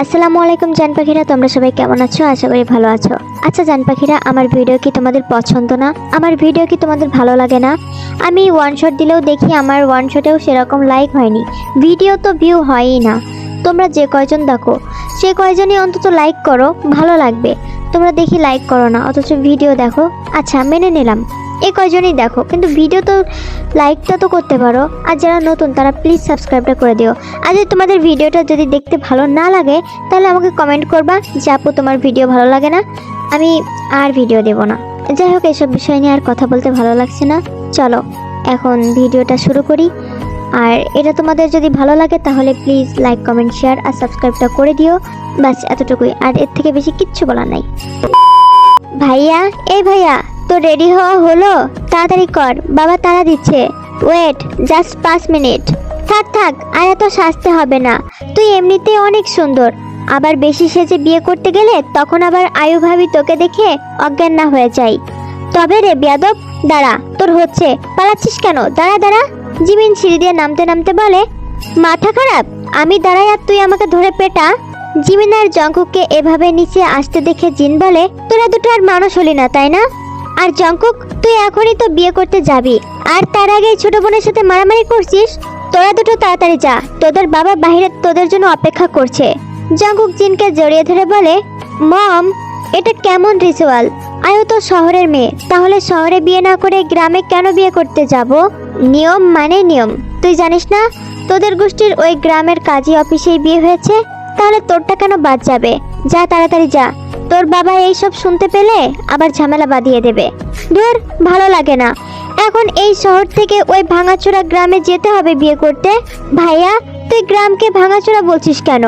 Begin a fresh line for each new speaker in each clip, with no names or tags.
আসসালামু আলাইকুম জান পাখিরা, তোমরা সবাই কেমন আছো? আশা করি ভালো আছো। আচ্ছা জান পাখিরা, আমার ভিডিও কি তোমাদের পছন্দ না? আমার ভিডিও কি তোমাদের ভালো লাগে না? আমি ওয়ান শট দিলেও দেখি, আমার ওয়ান শটেও সেরকম লাইক হয়নি। ভিডিও তো ভিউ হয়ই না। তোমরা যে কয়জন দেখো, সে কয়জনই অন্তত লাইক করো, ভালো লাগবে। তোমরা দেখি লাইক করো না, অথচ ভিডিও দেখো। আচ্ছা মেনে নিলাম। এ কয়জনই দেখো, কিন্তু ভিডিও তো লাইকটা তো করতে পারো। আর যারা নতুন, তারা প্লিজ সাবস্ক্রাইবটা করে দিও। আর যদি তোমাদের ভিডিওটা যদি দেখতে ভালো না লাগে, তাহলে আমাকে কমেন্ট করবা যে, আপু, তোমার ভিডিও ভালো লাগে না? আমি আর ভিডিও দেব না। যাই হোক, এসব বিষয় নিয়ে আর কথা বলতে ভালো লাগছে না। চলো, এখন ভিডিওটা শুরু করি। আর এটা তোমাদের যদি ভালো লাগে, তাহলে প্লিজ লাইক কমেন্ট শেয়ার আর সাবস্ক্রাইবটা করে দিও। বাস এতটুকুই। আর এর থেকে বেশি কিচ্ছু বলা নাই। ভাইয়া, এই ভাইয়া, তো রেডি হওয়া হলো? তাড়াতাড়ি কর, বাবা তাড়া দিচ্ছে। ওয়েট জাস্ট পাঁচ মিনিট থাক থাক, আর এত সাজতে হবে না। তুই এমনিতে অনেক সুন্দর। আবার বেশি সেজে বিয়ে করতে গেলে তখন আবার আয়ু ভাবি তোকে দেখে অজ্ঞান না হয়ে যাই। তবে রে বেয়াদব, দাঁড়া, তোর হচ্ছে। পালাচ্ছিস কেন? দাঁড়া দাঁড়া। জিমিন সিঁড়ি দিয়ে নামতে নামতে বলে, মাথা খারাপ? আমি দাঁড়াই আর তুই আমাকে ধরে পেটা? জিমিন আর জঙ্কুককে এভাবে নিচে আসতে দেখে জিন বলে, তোরা দুটো আর মানুষ হলি না, তাই না? আর জঙ্কুক, তুই এখনই তো বিয়ে করতে যাবি, আর তার আগে ছোট বোনের সাথে মারামারি করছিস? তোরা দুটো তাড়াতাড়ি যা, তোদের বাবা বাইরে তোদের জন্য অপেক্ষা করছে। জঙ্কুক জিনকে জড়িয়ে ধরে বলে, মম, এটা কেমন রিচুয়াল আয়ু তো শহরের মেয়ে। তাহলে শহরে বিয়ে না করে গ্রামে কেন বিয়ে করতে যাব? নিয়ম মানে নিয়ম। তুই জানিস না, তোদের গোষ্ঠীর ওই গ্রামের কাজী অফিসেই বিয়ে হয়েছে? তাহলে তোরটা কেন বাদ যাবে? যা তাড়াতাড়ি যা। তোর বাবা এইসব শুনতে পেলে আবার ঝামেলা বাঁধিয়ে দেবে। ধুর, ভালো লাগে না। এখন এই শহর থেকে ওই ভাঙাচোরা গ্রামে যেতে হবে বিয়ে করতে। ভাইয়া, তুই গ্রামকে ভাঙাচোরা বলছিস কেন?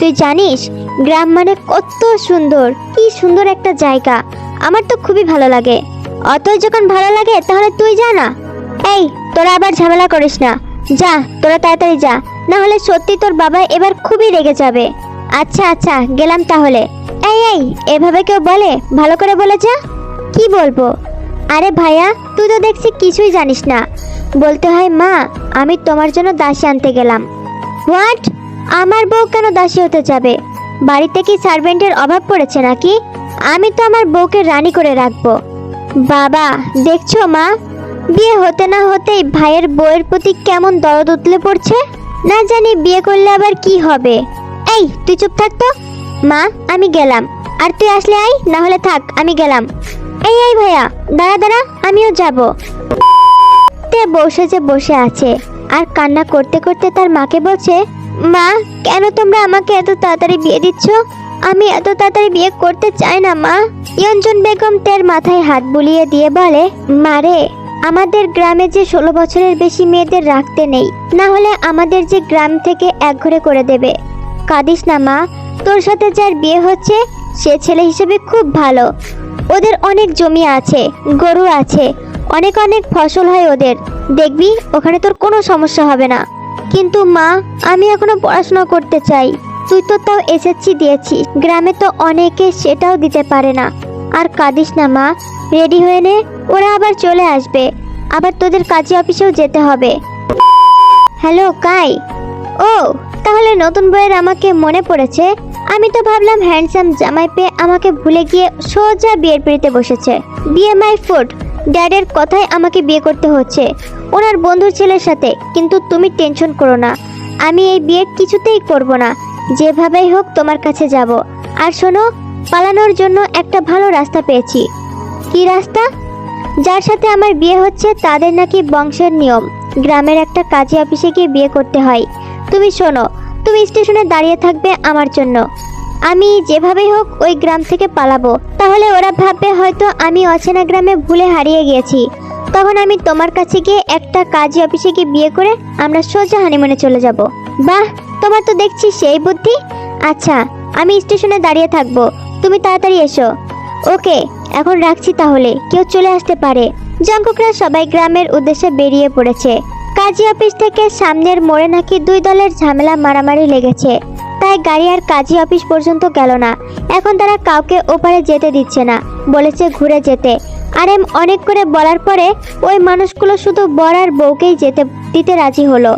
তুই জানিস, গ্রাম মানে কত সুন্দর। কি সুন্দর একটা জায়গা। আমার তো খুবই ভালো লাগে। অতই যখন ভালো লাগে, তাহলে তুই যা না। এই, তোরা আবার ঝামেলা করিস না। যা, তোরা তাড়াতাড়ি যা। না হলে সত্যি তোর বাবা এবার খুবই রেগে যাবে। আচ্ছা আচ্ছা গেলাম তাহলে। এই এই, এভাবে কেউ বলে? ভালো করে বলে যা। কি বলব? আরে ভাইয়া, তুই তো দেখছি কিছুই জানিস না। বলতে হয়, মা, আমি তোমার জন্য দাসী আনতে গেলাম। হোয়াট আমার বউ কেন দাসী হতে যাবে? বাড়িতে কি সার্ভেন্টের অভাব পড়েছে নাকি? আমি তো আমার বউকে রানী করে রাখব। বাবা, দেখছ মা? বিয়ে হতে না হতেই ভাইয়ের বউয়ের প্রতি কেমন দরদ উতলে পড়ছে? না জানি বিয়ে করলে আবার কি হবে। এই, তুই চুপ থাক তো। মা, আমি গেলাম। আর তুই আসলে আই না হলে থাক, আমি গেলাম। এই এই ভাইয়া, দাঁড়া দাঁড়া, আমিও যাব। তে বসে যে বসে আছে। আর কান্না করতে করতে তার মাকে বলছে, মা, কেন তোমরা আমাকে এত তাড়াতাড়ি বিয়ে দিচ্ছ? আমি এত তাড়াতাড়ি বিয়ে করতে চাই না, মা। ইয়ঞ্জন বেগম তের মাথায় হাত বুলিয়ে দিয়ে বলে মারে আমাদের গ্রামে যে ষোলো বছরের বেশি মেয়েদের রাখতে নেই, না হলে আমাদের যে গ্রাম থেকে একঘরে করে দেবে। কাঁদিস না, মা। তোর সাথে যার বিয়ে হচ্ছে, সে ছেলে হিসেবে খুব ভালো। ওদের অনেক জমি আছে, গরু আছে, অনেক অনেক ফসল হয় ওদের। দেখবি, ওখানে তোর কোনো সমস্যা হবে না। কিন্তু মা, আমি এখনও পড়াশোনা করতে চাই। তুই তো তাও এসএসসি দিয়েছিস গ্রামে তো অনেকে সেটাও দিতে পারে না। আর কাঁদিস না, মা। রেডি হয়ে নে, ওরা আবার চলে আসবে। আবার তোদের কাজী অফিসেও যেতে হবে। হ্যালো, কাই। ও, তাহলে নতুন বইয়ের আমাকে মনে পড়েছে? আমি তো ভাবলাম হ্যান্ডসাম জামাই পেয়ে আমাকে ভুলে গিয়ে সোজা বিয়ের পিড়িতে বসেছে। বিয়ে মাই ফুড, ড্যাডের কথাই আমাকে বিয়ে করতে হচ্ছে। ওনার বন্ধুর ছেলের সাথে, কিন্তু তুমি টেনশন করো না। আমি এই বিয়ে কিছুতেই করব না। যেভাবেই হোক তোমার কাছে যাব। আর শোনো, পালানোর জন্য একটা ভালো রাস্তা পেয়েছি। কি রাস্তা? যার সাথে আমার বিয়ে হচ্ছে তাদের নাকি বংশের নিয়ম। গ্রামের একটা কাজী অফিসে গিয়ে বিয়ে করতে হয়। তুমি শোনো, তুমি স্টেশনে দাঁড়িয়ে থাকবে আমার জন্য। আমি যেভাবেই হোক ওই গ্রাম থেকে পালাবো। তাহলে ওরা ভাববে হয়তো আমি অচেনা গ্রামে ভুলে হারিয়ে গিয়েছি। তখন আমি তোমার কাছে গিয়ে একটা কাজী অফিসে গিয়ে বিয়ে করে আমরা সোজা হানিমুনে চলে যাব। বাহ! তোমার তো দেখছি সেই বুদ্ধি? আচ্ছা আমি স্টেশনে দাঁড়িয়ে থাকব। তুমি তাড়াতাড়ি এসো। ওকে, এখন রাখছি তাহলে। কেউ চলে আসতে পারে। জঙ্ককরা সবাই গ্রামের উদ্দেশ্যে বেরিয়ে পড়েছে। কাজী অফিস থেকে সামনের মোড়ে নাকি দুই দলের ঝামেলা মারামারি লেগেছে। তাই গাড়ি আর কাজী অফিস পর্যন্ত গেল না। এখন তারা কাউকে ওপারে যেতে দিচ্ছে না, বলেছে ঘুরে যেতে। আর এম অনেক করে বলার পরে ওই মানুষগুলো শুধু বর আর বউকেই যেতে, দিতে রাজি হলো।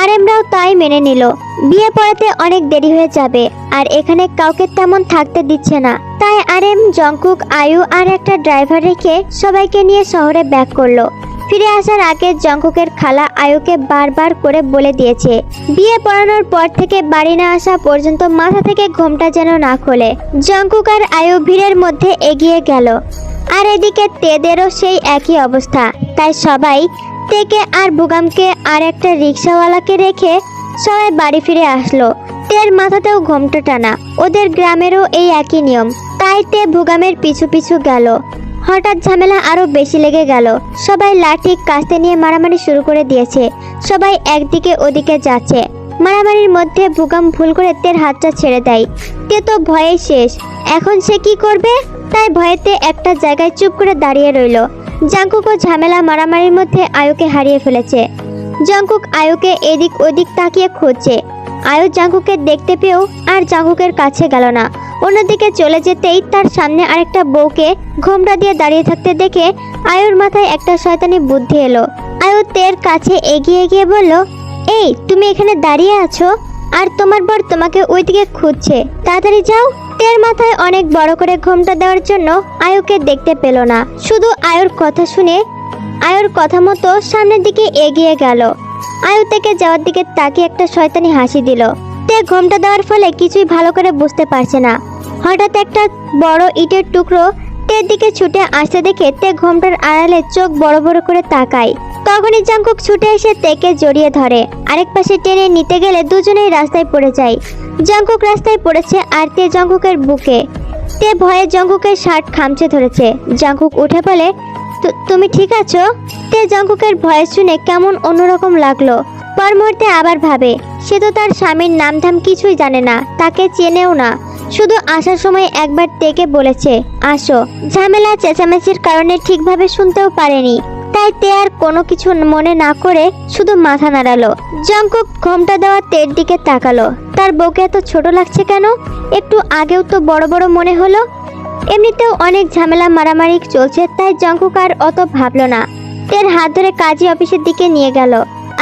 আর আমরাও তাই মেনে নিল। বিয়ে পড়াতে অনেক দেরি হয়ে যাবে, আর এখানে কাউকে তেমন থাকতে দিচ্ছে না। তাই আরএম জঙ্কুক আয়ু আর একটা ড্রাইভার রেখে সবাইকে নিয়ে শহরে ব্যাক করল। ফিরে আসার আগে জঙ্কুকের খালা আয়ুকে বারবার করে বলে দিয়েছে, বিয়ে পড়ানোর পর থেকে বাড়ি না আসা পর্যন্ত মাথা থেকে ঘোমটা যেন না খোলে। জঙ্কুক আর আয়ু ভিড়ের মধ্যে এগিয়ে গেল। আর এদিকে তেদেরও সেই একই অবস্থা। তাই সবাই তেকে আর বুগামকে আর একটা রিক্সাওয়ালাকে রেখে সবাই বাড়ি ফিরে আসলো। তের মাথাতেও ঘোমটা টানা। ওদের গ্রামেরও এই একই নিয়ম। তাই তে ভুগামের পিছু পিছু গেল। হঠাৎ ঝামেলা আরও বেশি লেগে গেল। সবাই লাঠি কাস্তে নিয়ে মারামারি শুরু করে দিয়েছে। সবাই একদিকে ওদিকে যাচ্ছে। মারামারির মধ্যে ভুগাম ভুল করে তের হাতটা ছেড়ে দেয়। তে তো ভয়ে শেষ। এখন সে কি করবে? তাই ভয়েতে একটা জায়গায় চুপ করে দাঁড়িয়ে রইল। জাঙ্কুক ও ঝামেলা মারামারির মধ্যে আয়ুকে হারিয়ে ফেলেছে। জাঙ্কুক আয়ুকে এদিক ওদিক তাকিয়ে খুঁজছে। আয়ু জাঙ্কুকে দেখতে পেয়েও আর জাঙ্কুকের কাছে গেল না। অন্যদিকে চলে যেতেই তার সামনে আরেকটা বউকে ঘোমরা দিয়ে দাঁড়িয়ে থাকতে দেখে আয়ুর মাথায় একটা শয়তানি বুদ্ধি এলো। আয়ু তের কাছে এগিয়ে গিয়ে বলল, এই, তুমি এখানে দাঁড়িয়ে আছো? আর তোমার বর তোমাকে ওইদিকে খুঁজছে। তাড়াতাড়ি যাও। তের মাথায় অনেক বড় করে ঘোমটা দেওয়ার জন্য আয়ুকে দেখতে পেল না। শুধু আয়ুর কথা শুনে আয়ুর কথা মতো সামনের দিকে এগিয়ে গেল। আয়ু থেকে যাওয়ার দিকে তাকে একটা শয়তানি হাসি দিল। তে ঘোমটা দেওয়ার ফলে কিছুই ভালো করে বুঝতে পারছে না। হঠাৎ একটা বড় ইটের টুকরো তের দিকে ছুটে আসতে দেখে তে ঘোমটার আড়ালে চোখ বড় বড় করে তাকায়। তখনই জাঙ্কুক ছুটে এসে তেকে জড়িয়ে ধরে। আরেক পাশে টেনে নিতে গেলে দুজনেই রাস্তায় পড়ে যায়। জাঙ্কুক রাস্তায় পড়েছে আর তে জাঙ্কুকের বুকে। তে ভয়ে জাঙ্কুকের শার্ট খামচে ধরেছে। জাঙ্কুক উঠে বলে, "তু- তুমি ঠিক আছো? তে জাঙ্কুকের ভয়েস শুনে কেমন অন্যরকম লাগল। পর মুহূর্তে আবার ভাবে, সে তো তার স্বামীর নামধাম কিছুই জানে না, তাকে চেনেও না। শুধু আসার সময় একবার তেকে বলেছে, আসো। ঝামেলা চেঁচামেচির কারণে ঠিকভাবে শুনতেও পারেনি। তাই তে আর কোনো কিছু মনে না করে শুধু মাথা নাড়ালো। জঙ্কুক ঘোমটা দেওয়া তের দিকে তাকালো। তার বউকে এত ছোট লাগছে কেন? একটু আগেও তো বড় বড় মনে হলো। এমনিতেও অনেক ঝামেলা মারামারি চলছে, তাই জঙ্কুক আর অত ভাবলো না। তের হাত ধরে কাজী অফিসের দিকে নিয়ে গেল।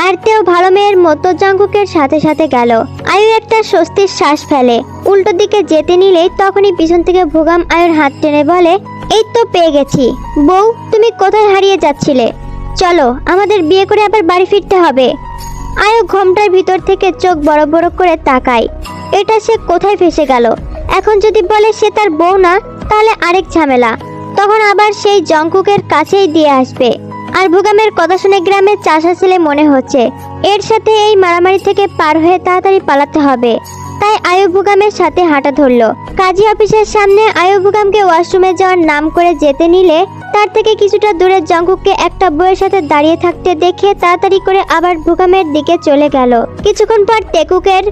আর তেও ভালো মেয়ের মতো জঙ্কুকের সাথে সাথে গেল। আয়ু একটা স্বস্তির শ্বাস ফেলে। উল্টো দিকে যেতে নিলেই তখনই পিছন থেকে ভোগাম আয়ুর হাত টেনে বলে, এই তো পেয়ে গেছি। বউ, তুমি কোথায় হারিয়ে যাচ্ছিলে? চলো, আমাদের বিয়ে করে আবার বাড়ি ফিরতে হবে। আয়ু ঘোমটার ভিতর থেকে চোখ বড় বড় করে তাকায়। এটা সে কোথায় ফেসে গেল? এখন যদি বলে সে তার বউ না, তাহলে আরেক ঝামেলা। তখন আবার সেই জঙ্কুকের কাছেই দিয়ে আসবে। আর ভুগামের কথা শুনে গ্রামের চাষা ছেলে মনে হচ্ছে, এর সাথে এই মারামারি থেকে পার হয়ে তাড়াতাড়ি পালাতে হবে। তাই আয়ুবুগামের সাথে হাঁটা ধরলো। কাজী অফিসের সামনে আয়ুবুগামকে ওয়াশরুমে যাওয়ার নাম করে যেতে নিলে তার থেকে কিছুটা দূরে জঙ্গুককে একটা বইয়ের সাথে দাঁড়িয়ে থাকতে দেখে তাড়াতাড়ি করে আবার ভুগামের দিকে চলে গেল। কিছুক্ষণ পর টেকুকের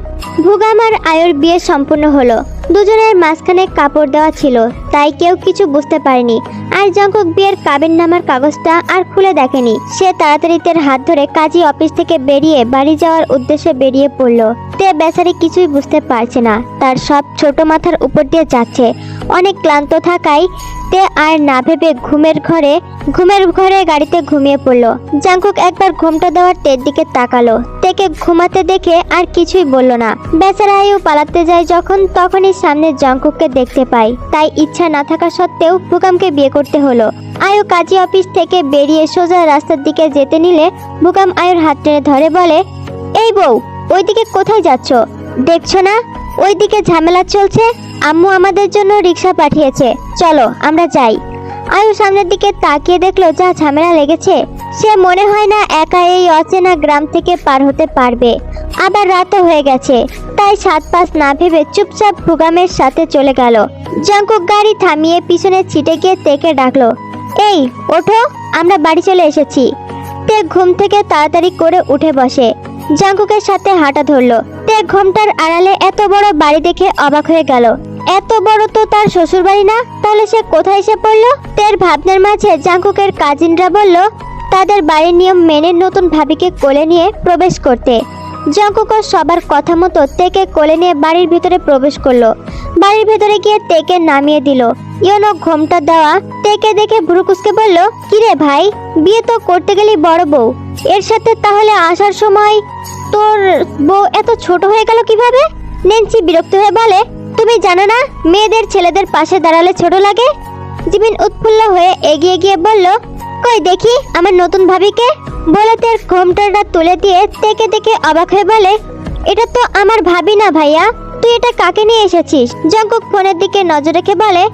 ভুগাম আর আয়ুর বিয়ে সম্পূর্ণ হলো। দুজনের মাঝখানে কাপড় দেওয়া ছিল, তাই কেউ কিছু বুঝতে পারেনি। আর জঙ্কুক বিয়ের কাবিন নামার কাগজটা আর খুলে দেখেনি। সে তাড়াতাড়ি তের হাত ধরে কাজী অফিস থেকে বেরিয়ে বাড়ি যাওয়ার উদ্দেশ্যে বেরিয়ে পড়ল। তে বেচারি কিছুই বুঝতে পারছে না। তার সব ছোট মাথার উপর দিয়ে যাচ্ছে। অনেক ক্লান্ত থাকায় তে আর না ভেবে ঘুমের ঘরে ঘুমের ঘরে গাড়িতে ঘুমিয়ে পড়ল। জাঙ্কুক একবার ঘুমটা দেওয়ার তের দিকে তাকালো। তেকে ঘুমাতে দেখে আর কিছুই বলল না। বেচারা আয়ু পালাতে যায় যখন, তখনই সামনে জঙ্কুককে দেখতে পায় তাই ইচ্ছা না থাকা সত্ত্বেও ভুকামকে বিয়ে করতে হলো। আয়ু কাজী অফিস থেকে বেরিয়ে সোজা রাস্তার দিকে যেতে নিলে ভুকাম আয়ুর হাত টেনে ধরে বলে, এই বউ, ওইদিকে কোথায় যাচ্ছ? দেখছ না? ওইদিকে ঝামেলা চলছে। আম্মু আমাদের জন্য রিক্সা পাঠিয়েছে। চলো, আমরা যাই। আয়ু সামনের দিকে তাকিয়ে দেখল যা ঝামেলা লেগেছে। সে মনে হয় না একা এই অচেনা গ্রাম থেকে পার হতে পারবে। আবার রাতও হয়ে গেছে, তাই সাত পাঁচ না ভেবে চুপচাপ ভুগামের সাথে চলে গেল। জঙ্কুক গাড়ি থামিয়ে পিছনে ছিটে গিয়ে তেকে ডাকলো, এই, ওঠো, আমরা বাড়ি চলে এসেছি। তে ঘুম থেকে তাড়াতাড়ি করে উঠে বসে। জাঙ্কুকের সাথে হাঁটা ধরলো। তে ঘুমটার আড়ালে এত বড় বাড়ি দেখে অবাক হয়ে গেল। এত বড় তো তার শ্বশুর বাড়ি না, তাহলে সে কোথায় এসে পড়ল? তের ভাবনার মাঝে জাঙ্কুকের কাজিনরা বলল তাদের বাড়ির নিয়ম মেনে নতুন ভাবিকে কোলে নিয়ে প্রবেশ করতে। জঙ্কুক সবার কথা মতো তেকে কোলে নিয়ে বাড়ির ভিতরে প্রবেশ করল। বাড়ির ভেতরে গিয়ে তেকে নামিয়ে দিল। ইয়নো ঘোমটা দেওয়া তেকে দেখে ভ্রুকুসকে বলল, কিরে ভাই, বিয়ে তো করতে গেলি বড় বউ। এর সাথে তাহলে আসার সময় তোর বউ এত ছোট হয়ে গেল কীভাবে? নেন্সি বিরক্ত হয়ে বলে, তুমি জানো না, মেয়েদের ছেলেদের পাশে দাঁড়ালে ছোট লাগে? জিমিন উৎফুল্ল হয়ে এগিয়ে গিয়ে বলল কই দেখি, আমার নতুন ভাবিকে? বলে তার ঘোমটাটা তুলে দিয়ে তেকে দেখে অবাক হয়ে বলে, এটা তো আমার ভাবি না ভাইয়া, তুই এটা কাকে নিয়ে এসেছিস? জঙ্কুক ফোনের দিকে নজর রেখে বলে,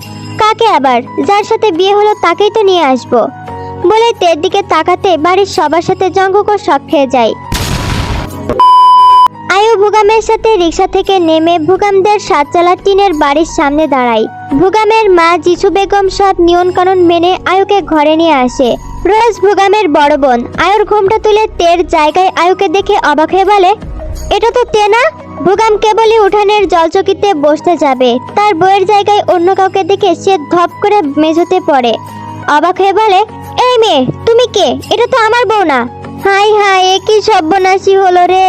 কাকে আবার? যার সাথে বিয়ে হলো তাকেই তো নিয়ে আসব। বলে তের দিকে তাকাতে বাড়ির সবার সাথে জঙ্কুকও সব খেয়ে যায়। আয়ু ভুগামের সাথে রিক্সা থেকে নেমে ভুগামদের সাতচালা টিনের বাড়ির সামনে দাঁড়ায়। ভুগামের মা জিসু বেগম সব নিয়ম কানুন মেনে আয়ুকে ঘরে নিয়ে আসে। রোজ ভুগামের বড় বোন, আয়ুর ঘোমটা তুলে তের জায়গায় আয়ুকে দেখে অবাক হয়ে বলে, এটা তো তে না? ভুগাম কেবলই উঠানের জলচকিতে বসতে যাবে। তার বইয়ের জায়গায় অন্য কাউকে দেখে সে ধপ করে মেঝোতে পড়ে। অবাক হয়ে বলে, এই মেয়ে, তুমি কে? এটা তো আমার বউ না। হাই হাই, এ কি সর্বনাশী হলো রে?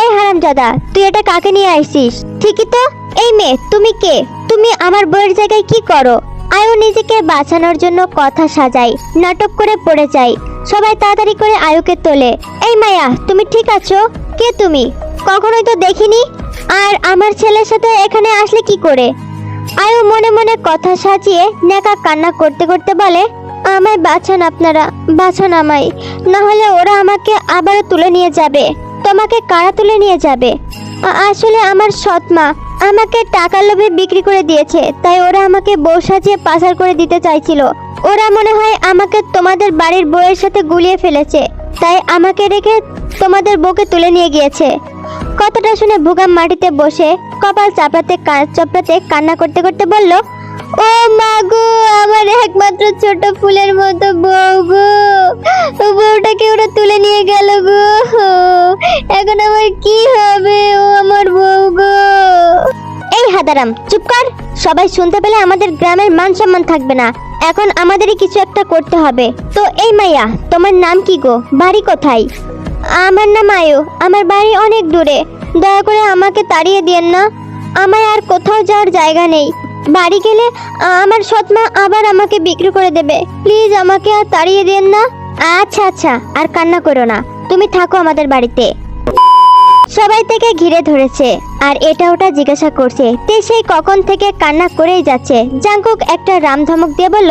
এই হারামজাদা, তুই এটা কাকে নিয়ে আসছিস? ঠিকই তো। এই মেয়ে, তুমি কে? তুমি আমার বইয়ের জায়গায় কি করো? আয়ু নিজেকে বাঁচানোর জন্য কথা সাজাই, নাটক করে পড়ে যায় সবাই তাড়াতাড়ি করে আয়ুকে তোলে। এই মায়া, তুমি ঠিক আছো? কে তুমি? কখনোই তো দেখিনি। আর আমার ছেলের সাথে এখানে আসলে কি করে? আয়ু মনে মনে কথা সাজিয়ে নেকা কান্না করতে করতে বলে আমায় বাঁচান আপনারা, বাঁচান আমায়। না হলে ওরা আমাকে আবারও তুলে নিয়ে যাবে। তোমাকে কারা তুলে নিয়ে যাবে? আসলে আমার সৎ মা। আমাকে টাকার লোভে বিক্রি করে দিয়েছে, তাই ওরা আমাকে বউ সাজিয়ে পাচার করে দিতে চাইছিল। ওরা মনে হয় আমাকে তোমাদের বাড়ির বউয়ের সাথে গুলিয়ে ফেলেছে, তাই আমাকে রেখে তোমাদের বউকে তুলে নিয়ে গিয়েছে। কথাটা শুনে ভুগাম মাটিতে বসে কপাল চাপড়াতে চপড়াতে, কান্না করতে করতে বলল ও মা গো আমার একমাত্র ছোট ফুলের মতো বউ গো। ও বউটাকে ওরা তুলে নিয়ে গেল গো। এখন আমার কি হবে ও আমার বউ গো? এই হাদারাম চুপ কর। সবাই শুনতে পেলে আমাদের গ্রামের মান সম্মান থাকবে না। এখন আমাদেরই কিছু একটা করতে হবে। তো এই মাইয়া তোমার নাম কি গো? বাড়ি কোথায়? আমার নাম আয়ু। আমার বাড়ি অনেক দূরে। দয়া করে আমাকে তাড়িয়ে দিয়েন না। আমার আর কোথাও যাওয়ার জায়গা নেই। বাড়ি গেলে, আমার সৎমা আবার আমাকে বিক্রি করে দেবে। প্লিজ আমাকে আর তাড়িয়ে দিয়েন না। আচ্ছা আচ্ছা আর কান্না করো না। তুমি থাকো আমাদের বাড়িতে। সবাই থেকে ঘিরে ধরেছে, আর এটা ওটা জিজ্ঞাসা করছে, তে সেই কখন থেকে কান্না করেই যাচ্ছে? জাঙ্কুক একটা রাম ধমক দিয়ে বলল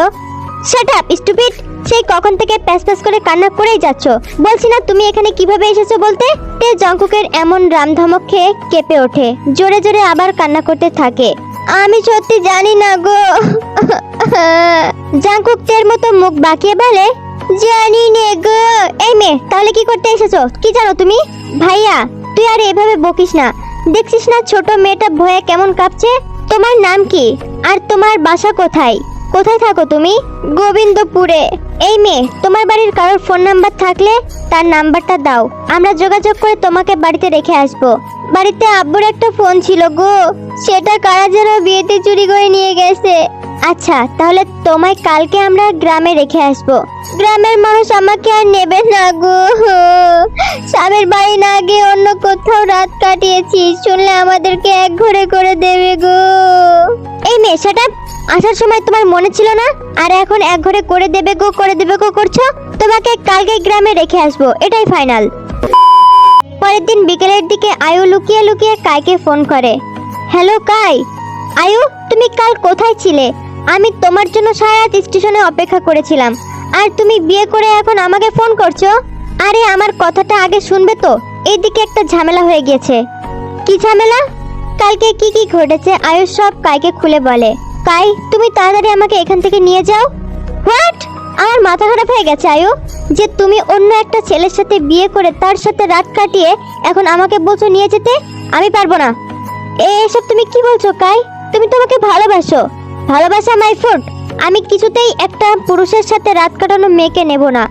শাট আপ স্টুপিড সেই কখন থেকে প্যাস প্যাস করে কান্না করেই যাচ্ছ। বলছি না, তুমি এখানে কীভাবে এসেছ বলতে? তে জঙ্কুকের এমন রাম ধমক খেয়ে কেঁপে ওঠে। জোরে জোরে আবার কান্না করতে থাকে। আমি সত্যি জানি না গো। জাঙ্কুক তের মতো মুখ বাঁকিয়ে বলে, জানি নে গো। এই মেয়ে, তাহলে কি করতে এসেছ? কি জানো তুমি? ভাইয়া, তুই আর এভাবে বকিস না। দেখছিস না ছোট মেয়েটা ভয়ে কেমন কাঁপছে? তোমার নাম কি? আর তোমার বাসা কোথায়? কোথায় থাকো তুমি? গোবিন্দপুরে। এই মেয়ে, তোমার বাড়ির কারোর ফোন নাম্বার থাকলে তার নাম্বারটা দাও। আমরা যোগাযোগ করে তোমাকে বাড়িতে রেখে আসব। বাড়িতে আব্বুর একটা ফোন ছিল গো। সেটা কারা যেন বিয়েতে চুরি করে নিয়ে গেছে। আচ্ছা তাহলে তোমায় কালকে আমরা গ্রামে রেখে আসব। গ্রামের মানুষ আমাকে আর নেবে না গো। স্বামীর বাড়ি না গিয়ে অন্য কোথাও রাত কাটিয়েছি শুনলে আমাদেরকে এক ঘরে করে দেবে গো। এই মেয়ে, সেটা আসার সময় তোমার মনে ছিল না? আর এখন এক ঘরে করে দেবে গো, করে দেবে গো করছ? তোমাকে কালকে গ্রামে রেখে আসব, এটাই ফাইনাল পরের দিন বিকেলের দিকে আয়ু লুকিয়ে লুকিয়ে কাইকে ফোন করে। হ্যালো কাই, আয়ু, তুমি কাল কোথায় ছিলে? আমি তোমার জন্য সারা স্টেশনে অপেক্ষা করেছিলাম। আর তুমি বিয়ে করে এখন আমাকে ফোন করছ? আরে, আমার কথাটা আগে শুনবে তো? এইদিকে একটা ঝামেলা হয়ে গিয়েছে কি ঝামেলা? কালকে কি কি ঘটেছে? আয়ুষ সব কাইকে খুলে বলে। কাই তুমি তাড়াতাড়ি আমাকে এখান থেকে নিয়ে যাও। হোয়াট আমার মাথা খারাপ হয়ে গেছে, আয়ু। যে তুমি অন্য একটা ছেলের সাথে বিয়ে করে তার সাথে রাত কাটিয়ে এখন আমাকে বলছো নিয়ে যেতে, আমি পারব না। এসব তুমি কি বলছো, কাই? তুমি তোমাকে ভালোবাসো। ভালোবাসা মাই ফুড আমি কিছুতেই একটা পুরুষের সাথে রাত কাটানো মেয়েকে নেব না।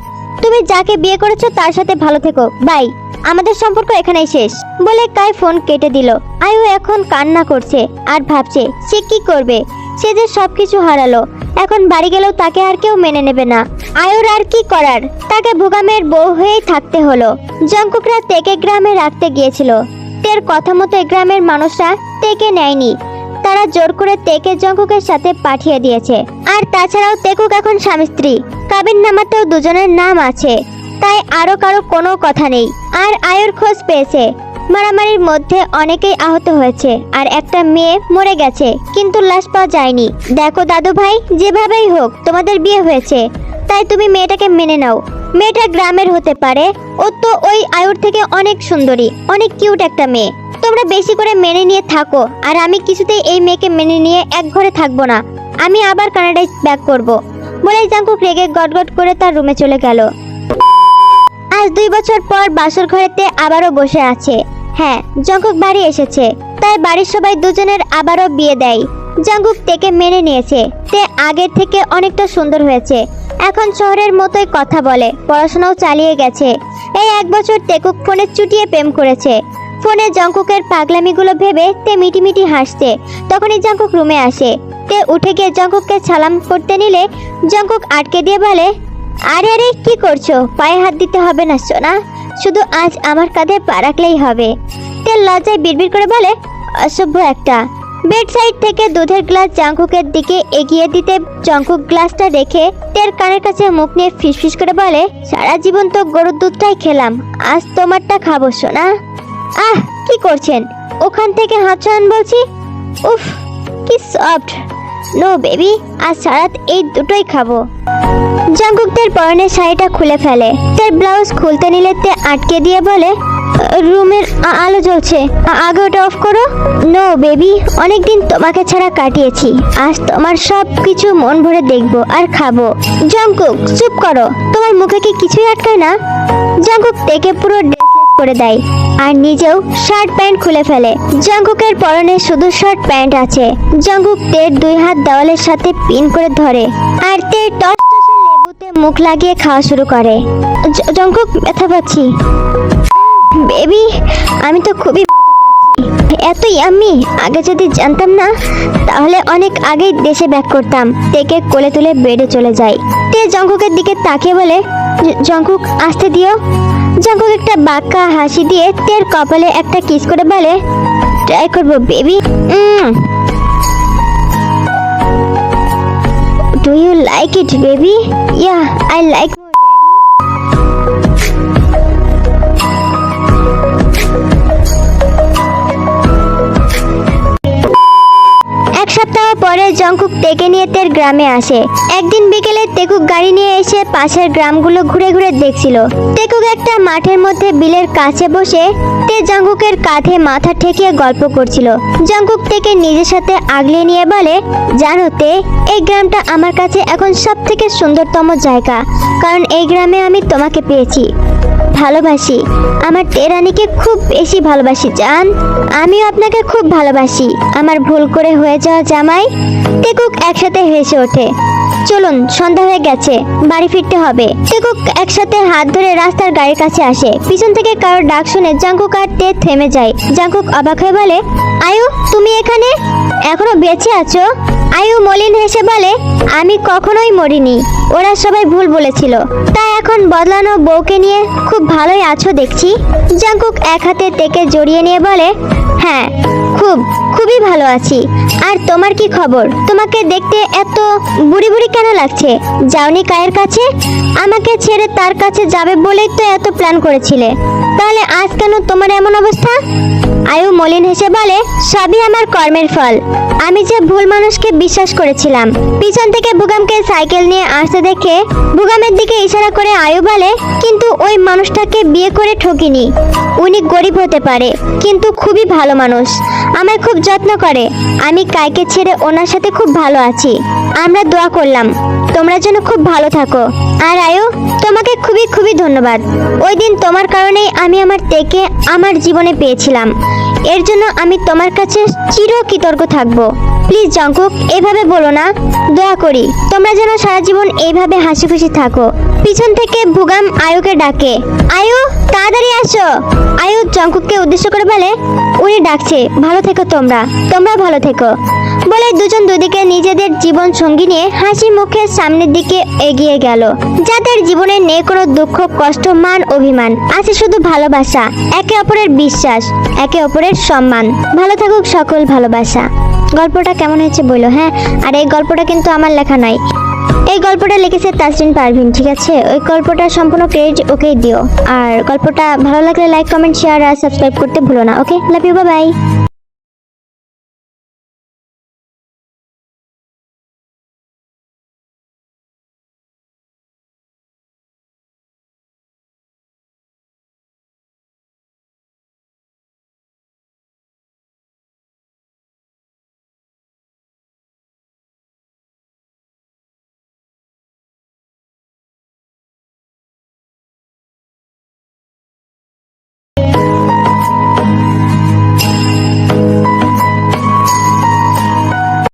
তুমি যাকে বিয়ে করেছ তার সাথে ভালো থেকো। বাই। আমাদের সম্পর্ক এখানেই শেষ। বলে কাই ফোন কেটে দিল। আয়ু এখন কান্না করছে আর ভাবছে, সে কি করবে? সে যে সবকিছু হারালো। এখন বাড়ি গেলেও তাকে আর কেউ মেনে নেবে না। আয়ুর আর কি করার? তাকে ভুগামের বউ হয়েই থাকতে হলো। জঙ্কুকরা তেকে গ্রামে রাখতে গিয়েছিল। তের কথা মতো গ্রামের মানুষরা তেকে নেয়নি। তারা জোর করে তেকে জঙ্কুকের সাথে পাঠিয়ে দিয়েছে। আর তাছাড়াও তেকুক এখন স্বামী স্ত্রী। কাবিন নামাতেও দুজনের নাম আছে। তাই আরও কারও কোনো কথা নেই। আর আয়ুর খোঁজ পেয়েছে। মারামারির মধ্যে অনেকেই আহত হয়েছে আর একটা মেয়ে মরে গেছে, কিন্তু লাশ পাওয়া যায়নি। দেখো দাদু ভাই, যেভাবেই হোক, তোমাদের বিয়ে হয়েছে, তাই তুমি মেয়েটাকে মেনে নাও। মেয়েটা গ্রামের হতে পারে, ও তো ওই আয়ুর থেকে অনেক সুন্দরী, অনেক কিউট একটা মেয়ে। তোমরা বেশি করে মেনে নিয়ে থাকো, আর আমি কিছুতেই এই মেয়েকে মেনে নিয়ে এক ঘরে থাকব না। আমি আবার কানাডায় ব্যাক করব, বলেই জাঙ্কুক রেগে গটগট করে তার রুমে চলে গেল। আজ দুই বছর পর বাসর ঘরেতে আবারও বসে আছে। হ্যাঁ জঙ্কুক বাড়ি এসেছে। তাই বাড়ির সবাই দুজনের আবারও বিয়ে দেয়। জঙ্কুক তেকে মেনে নিয়েছে। তে আগের থেকে অনেকটা সুন্দর হয়েছে। এখন শহরের মতোই কথা বলে, পড়াশোনাও চালিয়ে গেছে। এই এক বছর তেকুক ফোনে চুটিয়ে প্রেম করেছে। ফোনে জঙ্কুকের পাগলামিগুলো ভেবে তে মিটিমিটি হাসছে। তখনই জঙ্কুক রুমে আসে। তে উঠে গিয়ে জঙ্কুককে সালাম করতে নিলে জঙ্কুক আটকে দিয়ে বলে, আরে আরে, কি করছ? পায়ে হাত দিতে হবে না সোনা। শুধু আজ আমার কাঁধে পা রাখলেই হবে। তেল লজ্জায় বিড়বিড় করে বলে, অসভ্য একটা। বেড সাইড থেকে দুধের গ্লাস জাঙ্কুকের দিকে এগিয়ে দিতে জঙ্কুক গ্লাসটা রেখে তের কানের কাছে মুখ নিয়ে ফিসফিস করে বলে, সারা জীবন তো গরুর দুধটাই খেলাম। আজ তোমারটা খাব, সোনা। আহ, কি করছেন? ওখান থেকে হাত বলছি? উফ, কি সফট। নো বেবি, আজ সারাত এই দুটোই খাব। জাঙ্কুকদের পরনের শাড়িটা খুলে ফেলে। তার ব্লাউজ খুলতে নিলে তে আটকে দিয়ে বলে, রুমের আলো জ্বলছে। আগে ওটা অফ করো। নো বেবি, অনেকদিন তোমাকে ছাড়া কাটিয়েছি। আজ তোমার সব কিছু মন ভরে দেখব আর খাব। জাঙ্কুক, চুপ করো। তোমার মুখে কি কিছুই আটকায় না? জাঙ্কুক দেখে পুরো করে দেয় আর নিজেও শার্ট প্যান্ট খুলে ফেলে। জাঙ্কুকের পরনে শুধু শার্ট প্যান্ট আছে। জাঙ্কুক তের দুই হাত দেওয়ালের সাথে পিন করে ধরে আর তে টস মুখ লাগিয়ে খাওয়া শুরু করে। জঙ্কুক, ব্যথা পাচ্ছি। বেবি, আমি তো খুবই এতই আমি, আগে যদি জানতাম না, তাহলে অনেক আগেই দেশে ব্যাক করতাম। তেকে কোলে তুলে বেডে চলে যাই। তে জঙ্কুকের দিকে তাকিয়ে বলে, "জ- জঙ্কুক, আসতে দিও। জঙ্কুক একটা বাক্কা হাসি দিয়ে তের কপালে একটা কিস করে বলে, ট্রাই করব, baby. Do you like it, baby? Yeah, I like Jungkook তেকে নিয়ে তের গ্রামে আসে। একদিন বিকেলে তেকুক গাড়ি নিয়ে এসে পাশের গ্রামগুলো ঘুরে ঘুরে দেখছিল। তেকুক একটা মাঠের মধ্যে বিলের কাছে বসে তে জঙ্কুকের কাঁধে মাথা ঠেকিয়ে গল্প করছিল। জঙ্কুক তেকে নিজের সাথে আগলে নিয়ে বলে, জানো তে, এই গ্রামটা আমার কাছে এখন সব থেকে সুন্দরতম জায়গা। কারণ এই গ্রামে আমি তোমাকে পেয়েছি। ভালোবাসি। আমার টেরানিকে খুব বেশি ভালোবাসি, জান। আমিও আপনাকে খুব ভালোবাসি। আমার ভুল করে হয়ে যাওয়া জামাই টেকুক একসাথে হেসে ওঠে। চলুন, সন্ধ্যা হয়ে গেছে, বাড়ি ফিরতে হবে। টেকুক একসাথে হাত ধরে রাস্তার গাড়ির কাছে আসে। পিছন থেকে কারোর ডাক শুনে জাঙ্কুক আর তে থেমে যায়। জাঙ্কুক অবাক হয়ে বলে, আয়ু, তুমি এখানে? এখনও বেঁচে আছো? আয়ু মলিন হেসে বলে, আমি কখনোই মরিনি। ওরা সবাই ভুল বলেছিল। তাই এখন বদলানো বউকে নিয়ে খুব ভালোই আছো দেখছি। জাঙ্কুক এক হাতে টেকে জড়িয়ে নিয়ে বলে হ্যাঁ খুব, খুবই ভালো আছি। আর তোমার কি খবর? তোমাকে দেখতে এত বুড়ি বুড়ি কেন লাগছে? যাওনি কায়ের কাছে? আমাকে ছেড়ে তার কাছে যাবে বলেই তো এত প্ল্যান করেছিলে। তাহলে আজ কেন তোমার এমন অবস্থা? আয়ু মলিন হেসে বলে, সবই আমার কর্মের ফল। আমি যে ভুল মানুষকে বিশ্বাস করেছিলাম। পিছন থেকে বুগামকে সাইকেল নিয়ে আসতে দেখে বুগামের দিকে ইশারা করে আয়ু বলে, কিন্তু ওই মানুষটাকে বিয়ে করে ঠকিনি। উনি গরিব হতে পারে, কিন্তু খুবই ভালো মানুষ। আমায় খুব যত্ন করে। আমি কাইকে ছেড়ে ওনার সাথে খুব ভালো আছি। আমরা দোয়া করলাম। তোমরা যেন খুব ভালো থাকো। আর আয়ু, তোমাকে খুবই খুবই ধন্যবাদ। ওই দিন তোমার কারণেই আমি আমার তেকে আমার জীবনে পেয়েছিলাম। এর জন্য আমি তোমার কাছে চির কৃতজ্ঞ থাকব। প্লিজ, জঙ্কুক, এভাবে বলো না। দোয়া করি, তোমরা যেন সারা জীবন এইভাবে হাসি খুশি থাকো। পিছন থেকে ভুগাম আয়ুকে ডাকে। আয়ু, তাড়াতাড়ি আসো। আয়ু জঙ্কুককে উদ্দেশ্য করে বলে, উনি ডাকছে। ভালো থেকো তোমরা। তোমরা ভালো থেকো। বলে দুজন দুদিকে নিজেদের জীবন সঙ্গী নিয়ে হাসি মুখে সামনের দিকে এগিয়ে গেল। যাদের জীবনে নেই কোনো দুঃখ, কষ্ট, মান, অভিমান, আছে শুধু ভালোবাসা, একে অপরের বিশ্বাস, একে অপরের সম্মান। ভালো থাকুক সকল ভালোবাসা। গল্পটা কেমন হয়েছে বলো হ্যাঁ? আর এই গল্পটা কিন্তু আমার লেখা নয় এই গল্পটা লিখেছে তাসরিন পারভিন, ঠিক আছে? ওই গল্পটা সম্পূর্ণ ক্রেডিট ওকেই দিও। আর গল্পটা ভালো লাগলে লাইক কমেন্ট শেয়ার আর সাবস্ক্রাইব করতে ভুলো না ওকে লাভ ইউ বাই